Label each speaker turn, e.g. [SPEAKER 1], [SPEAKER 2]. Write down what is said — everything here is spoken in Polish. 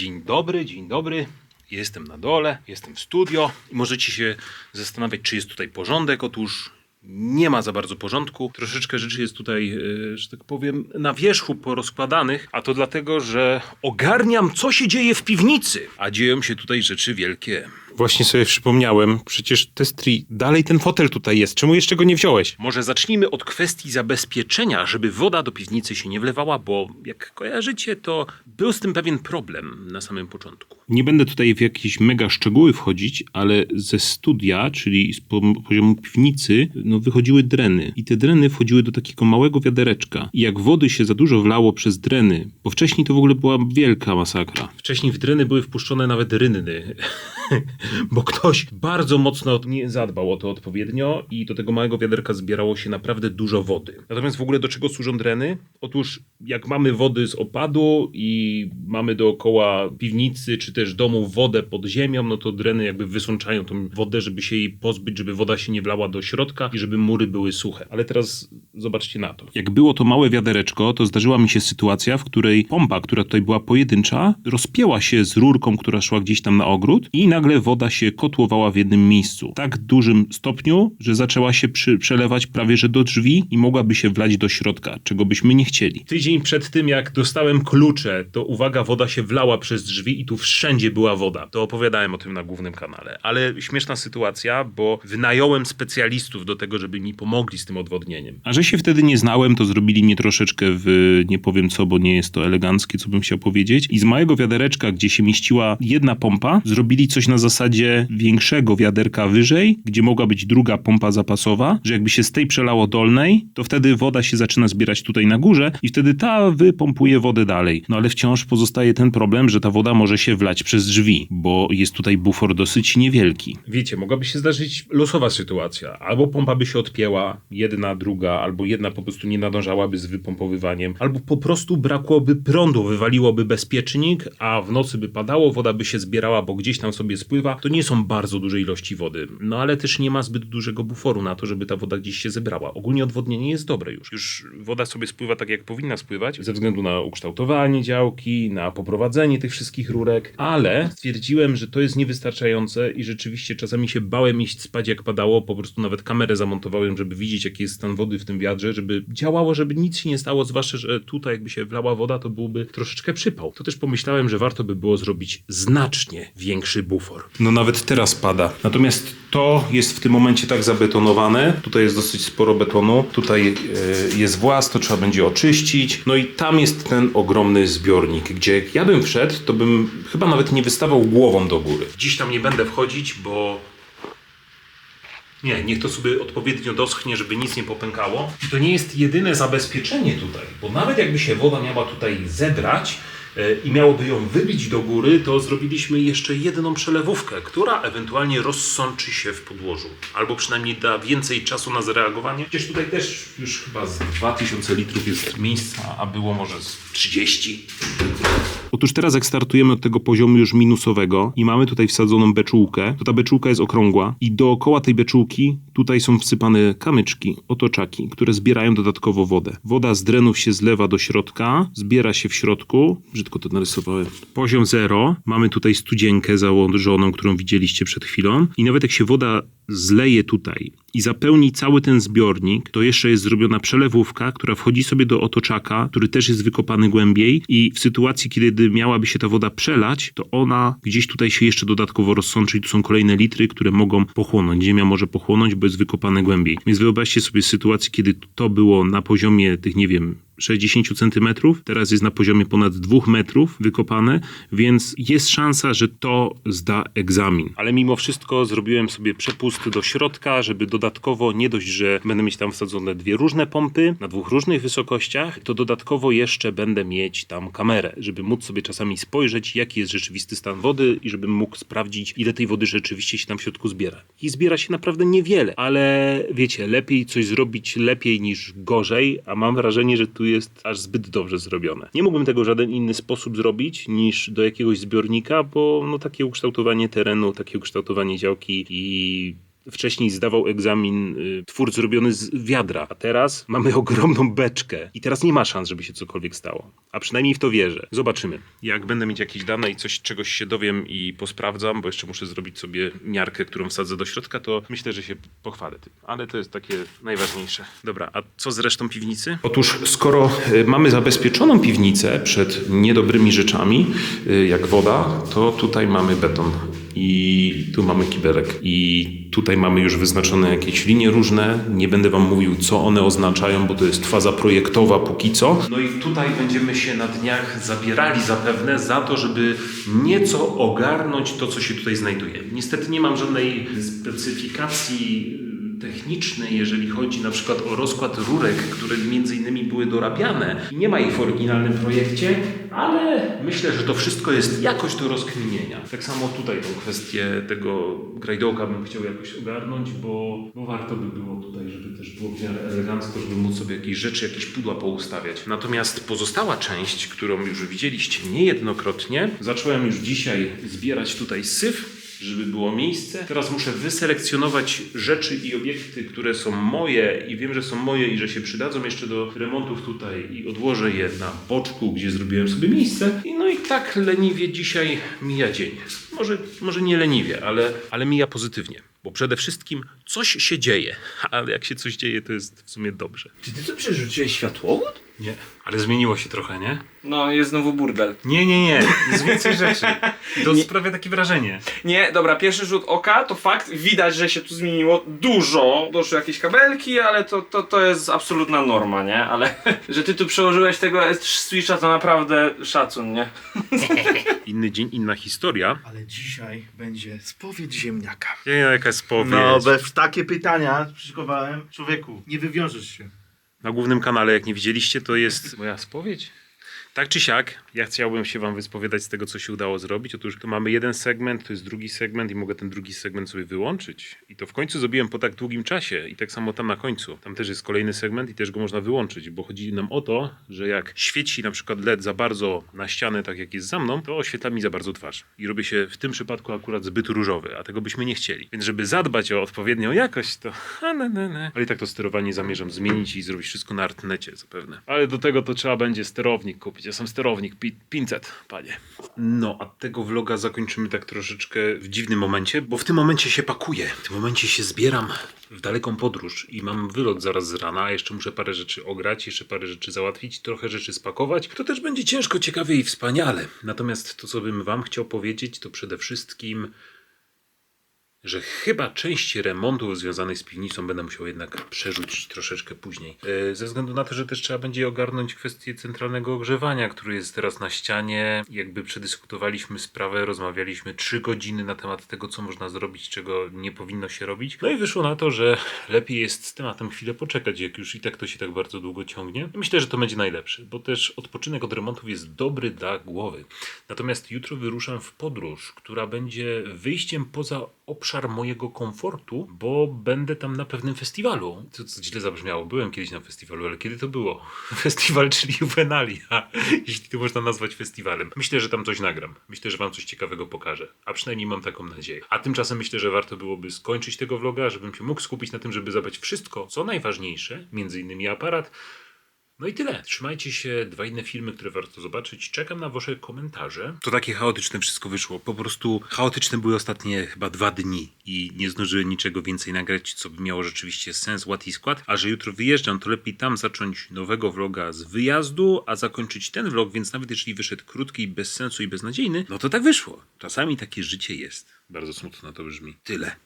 [SPEAKER 1] Dzień dobry, dzień dobry. Jestem na dole, jestem w studio i możecie się zastanawiać, czy jest tutaj porządek. Otóż nie ma za bardzo porządku. Troszeczkę rzeczy jest tutaj, e, że tak powiem, na wierzchu porozkładanych, a to dlatego, że ogarniam, co się dzieje w piwnicy. A dzieją się tutaj rzeczy wielkie.
[SPEAKER 2] Właśnie sobie przypomniałem, przecież Testri, dalej ten fotel tutaj jest. Czemu jeszcze go nie wziąłeś?
[SPEAKER 1] Może zacznijmy od kwestii zabezpieczenia, żeby woda do piwnicy się nie wlewała, bo jak kojarzycie, to był z tym pewien problem na samym początku.
[SPEAKER 2] Nie będę tutaj w jakieś mega szczegóły wchodzić, ale ze studia, czyli z po- poziomu piwnicy, no wychodziły dreny. I te dreny wchodziły do takiego małego wiadereczka. I jak wody się za dużo wlało przez dreny, bo wcześniej to w ogóle była wielka masakra.
[SPEAKER 1] Wcześniej w dreny były wpuszczone nawet rynny, bo ktoś bardzo mocno nie zadbał o to odpowiednio i do tego małego wiaderka zbierało się naprawdę dużo wody. Natomiast w ogóle do czego służą dreny? Otóż jak mamy wody z opadu i mamy dookoła piwnicy czy też domu wodę pod ziemią, no to dreny jakby wysączają tą wodę, żeby się jej pozbyć, żeby woda się nie wlała do środka i żeby mury były suche. Ale teraz zobaczcie na to.
[SPEAKER 2] Jak było to małe wiadereczko, to zdarzyła mi się sytuacja, w której pompa, która tutaj była pojedyncza, rozpięła się z rurką, która szła gdzieś tam na ogród i nagle woda się kotłowała w jednym miejscu. W tak dużym stopniu, że zaczęła się przy, przelewać prawie że do drzwi i mogłaby się wlać do środka, czego byśmy nie chcieli.
[SPEAKER 1] Tydzień przed tym, jak dostałem klucze, to uwaga, woda się wlała przez drzwi i tu wszędzie była woda. To opowiadałem o tym na głównym kanale. Ale śmieszna sytuacja, bo wynająłem specjalistów do tego, żeby mi pomogli z tym odwodnieniem.
[SPEAKER 2] A że się wtedy nie znałem, to zrobili mnie troszeczkę w nie powiem co, bo nie jest to eleganckie, co bym chciał powiedzieć. I z małego wiadereczka, gdzie się mieściła jedna pompa, zrobili coś na zasadzie większego wiaderka wyżej, gdzie mogła być druga pompa zapasowa, że jakby się z tej przelało dolnej, to wtedy woda się zaczyna zbierać tutaj na górze i wtedy ta wypompuje wodę dalej. No ale wciąż pozostaje ten problem, że ta woda może się wlać przez drzwi, bo jest tutaj bufor dosyć niewielki.
[SPEAKER 1] Wiecie, mogłaby się zdarzyć losowa sytuacja. Albo pompa by się odpięła, jedna, druga, albo jedna po prostu nie nadążałaby z wypompowywaniem, albo po prostu brakłoby prądu, wywaliłoby bezpiecznik, a w nocy by padało, woda by się zbierała, bo gdzieś tam sobie spływa. To nie są bardzo duże ilości wody, no ale też nie ma zbyt dużego buforu na to, żeby ta woda gdzieś się zebrała. Ogólnie odwodnienie jest dobre już. Już woda sobie spływa tak, jak powinna spływać, ze względu na ukształtowanie działki, na poprowadzenie tych wszystkich rurek, ale stwierdziłem, że to jest niewystarczające i rzeczywiście czasami się bałem iść spać, jak padało. Po prostu nawet kamerę zamontowałem, żeby widzieć, jaki jest stan wody w tym wiadrze, żeby działało, żeby nic się nie stało, zwłaszcza, że tutaj jakby się wlała woda, to byłby troszeczkę przypał. To też pomyślałem, że warto by było zrobić znacznie większy bufor.
[SPEAKER 2] No nawet teraz pada. Natomiast to jest w tym momencie tak zabetonowane. Tutaj jest dosyć sporo betonu. Tutaj e, jest włas, to trzeba będzie oczyścić. No i tam jest ten ogromny zbiornik, gdzie jak ja bym wszedł, to bym chyba nawet nie wystawał głową do góry.
[SPEAKER 1] Dziś tam nie będę wchodzić, bo. Nie, niech to sobie odpowiednio doschnie, żeby nic nie popękało. I to nie jest jedyne zabezpieczenie tutaj, bo nawet jakby się woda miała tutaj zebrać e, i miałoby ją wybić do góry, to zrobiliśmy jeszcze jedną przelewówkę, która ewentualnie rozsączy się w podłożu. Albo przynajmniej da więcej czasu na zareagowanie. Przecież tutaj też już chyba z 2000 litrów jest miejsca, a było może z 30.
[SPEAKER 2] Otóż teraz jak startujemy od tego poziomu już minusowego i mamy tutaj wsadzoną beczułkę, to ta beczułka jest okrągła i dookoła tej beczułki tutaj są wsypane kamyczki, otoczaki, które zbierają dodatkowo wodę. Woda z drenów się zlewa do środka, zbiera się w środku, brzydko to narysowałem. Poziom zero, mamy tutaj studzienkę założoną, którą widzieliście przed chwilą i nawet jak się woda zleje tutaj i zapełni cały ten zbiornik, to jeszcze jest zrobiona przelewówka, która wchodzi sobie do otoczaka, który też jest wykopany głębiej i w sytuacji, kiedy miałaby się ta woda przelać, to ona gdzieś tutaj się jeszcze dodatkowo rozsączy i tu są kolejne litry, które mogą pochłonąć. Ziemia może pochłonąć, bo jest wykopane głębiej. Więc wyobraźcie sobie sytuację, kiedy to było na poziomie tych, nie wiem, 60 centymetrów, teraz jest na poziomie ponad 2 metrów wykopane, więc jest szansa, że to zda egzamin.
[SPEAKER 1] Ale mimo wszystko zrobiłem sobie przepust do środka, żeby dodatkowo nie dość, że będę mieć tam wsadzone dwie różne pompy na dwóch różnych wysokościach, to dodatkowo jeszcze będę mieć tam kamerę, żeby móc sobie czasami spojrzeć, jaki jest rzeczywisty stan wody i żebym mógł sprawdzić, ile tej wody rzeczywiście się tam w środku zbiera. I zbiera się naprawdę niewiele, ale wiecie, lepiej coś zrobić lepiej niż gorzej, a mam wrażenie, że tu jest aż zbyt dobrze zrobione. Nie mógłbym tego w żaden inny sposób zrobić niż do jakiegoś zbiornika, bo no takie ukształtowanie terenu, takie ukształtowanie działki i wcześniej zdawał egzamin y, twór zrobiony z wiadra, a teraz mamy ogromną beczkę i teraz nie ma szans, żeby się cokolwiek stało. A przynajmniej w to wierzę. Zobaczymy. Jak będę mieć jakieś dane i coś, czegoś się dowiem i posprawdzam, bo jeszcze muszę zrobić sobie miarkę, którą wsadzę do środka, to myślę, że się pochwalę tym. Ale to jest takie najważniejsze. Dobra, a co z resztą piwnicy? Otóż, skoro y, mamy zabezpieczoną piwnicę przed niedobrymi rzeczami, y, jak woda, to tutaj mamy beton. I tu mamy kibelek. I tutaj mamy już wyznaczone jakieś linie różne. Nie będę wam mówił, co one oznaczają, bo to jest faza projektowa póki co. No i tutaj będziemy się na dniach zabierali zapewne za to, żeby nieco ogarnąć to, co się tutaj znajduje. Niestety nie mam żadnej specyfikacji y, technicznej, jeżeli chodzi na przykład o rozkład rurek, które między innymi były dorabiane. Nie ma ich w oryginalnym projekcie, ale myślę, że to wszystko jest jakoś do rozkminienia. Tak samo tutaj tą kwestię tego grajdołka bym chciał jakoś ogarnąć, bo, bo warto by było tutaj, żeby też było w miarę elegancko, żeby móc sobie jakieś rzeczy, jakieś pudła poustawiać. Natomiast pozostała część, którą już widzieliście niejednokrotnie, zacząłem już dzisiaj zbierać tutaj syf, żeby było miejsce. Teraz muszę wyselekcjonować rzeczy i obiekty, które są moje i wiem, że są moje i że się przydadzą jeszcze do remontów tutaj i odłożę je na boczku, gdzie zrobiłem sobie miejsce. I no i tak leniwie dzisiaj mija dzień. Może, może nie leniwie, ale, ale mija pozytywnie. Bo przede wszystkim coś się dzieje, ale jak się coś dzieje, to jest w sumie dobrze.
[SPEAKER 3] Czy ty tu przerzuciłeś światłowód?
[SPEAKER 1] Nie, ale zmieniło się trochę, nie?
[SPEAKER 3] No, jest znowu burdel.
[SPEAKER 1] Nie, nie, nie. Jest więcej rzeczy. To sprawia takie wrażenie.
[SPEAKER 3] Nie, dobra, pierwszy rzut oka to fakt, widać, że się tu zmieniło dużo. Doszły jakieś kabelki, ale to, to, to jest absolutna norma, nie? Ale że ty tu przełożyłeś tego switcha, to naprawdę szacun, nie?
[SPEAKER 1] Inny dzień, inna historia.
[SPEAKER 4] Ale dzisiaj będzie spowiedź ziemniaka.
[SPEAKER 1] Nie, jaka spowiedź.
[SPEAKER 4] No, bez takie pytania przyszykowałem. Człowieku, nie wywiążesz się.
[SPEAKER 1] Na głównym kanale, jak nie widzieliście, to jest moja spowiedź. Tak czy siak, ja chciałbym się wam wyspowiadać z tego, co się udało zrobić. Otóż tu mamy jeden segment, to jest drugi segment i mogę ten drugi segment sobie wyłączyć. I to w końcu zrobiłem po tak długim czasie i tak samo tam na końcu. Tam też jest kolejny segment i też go można wyłączyć, bo chodzi nam o to, że jak świeci na przykład LED za bardzo na ścianę, tak jak jest za mną, to oświetla mi za bardzo twarz. I robi się w tym przypadku akurat zbyt różowy, a tego byśmy nie chcieli. Więc żeby zadbać o odpowiednią jakość, to... ne, ne, ne. Ale i tak to sterowanie zamierzam zmienić i zrobić wszystko na Artnecie zapewne. Ale do tego to trzeba będzie sterownik kupić. Ja sam sterownik, pi- 500, panie. No, a tego vloga zakończymy tak troszeczkę w dziwnym momencie, bo w tym momencie się pakuję. W tym momencie się zbieram w daleką podróż i mam wylot zaraz z rana, jeszcze muszę parę rzeczy ograć, jeszcze parę rzeczy załatwić, trochę rzeczy spakować. To też będzie ciężko, ciekawie i wspaniale. Natomiast to, co bym wam chciał powiedzieć, to przede wszystkim że chyba część remontów związanych z piwnicą będę musiał jednak przerzucić troszeczkę później. E, Ze względu na to, że też trzeba będzie ogarnąć kwestię centralnego ogrzewania, który jest teraz na ścianie. Jakby przedyskutowaliśmy sprawę, rozmawialiśmy trzy godziny na temat tego, co można zrobić, czego nie powinno się robić. No i wyszło na to, że lepiej jest z tematem chwilę poczekać, jak już i tak to się tak bardzo długo ciągnie. Myślę, że to będzie najlepsze, bo też odpoczynek od remontów jest dobry dla głowy. Natomiast jutro wyruszam w podróż, która będzie wyjściem poza obszar mojego komfortu, bo będę tam na pewnym festiwalu. To, co źle zabrzmiało, byłem kiedyś na festiwalu, ale kiedy to było? Festiwal, czyli Juvenalia, jeśli to można nazwać festiwalem. Myślę, że tam coś nagram. Myślę, że wam coś ciekawego pokażę. A przynajmniej mam taką nadzieję. A tymczasem myślę, że warto byłoby skończyć tego vloga, żebym się mógł skupić na tym, żeby zabrać wszystko, co najważniejsze, między innymi aparat, no i tyle. Trzymajcie się. Dwa inne filmy, które warto zobaczyć. Czekam na wasze komentarze. To takie chaotyczne wszystko wyszło. Po prostu chaotyczne były ostatnie chyba dwa dni i nie zdążyłem niczego więcej nagrać, co by miało rzeczywiście sens, ład i skład. A że jutro wyjeżdżam, to lepiej tam zacząć nowego vloga z wyjazdu, a zakończyć ten vlog, więc nawet jeśli wyszedł krótki, bez sensu i beznadziejny, no to tak wyszło. Czasami takie życie jest. Bardzo smutno to brzmi. Tyle.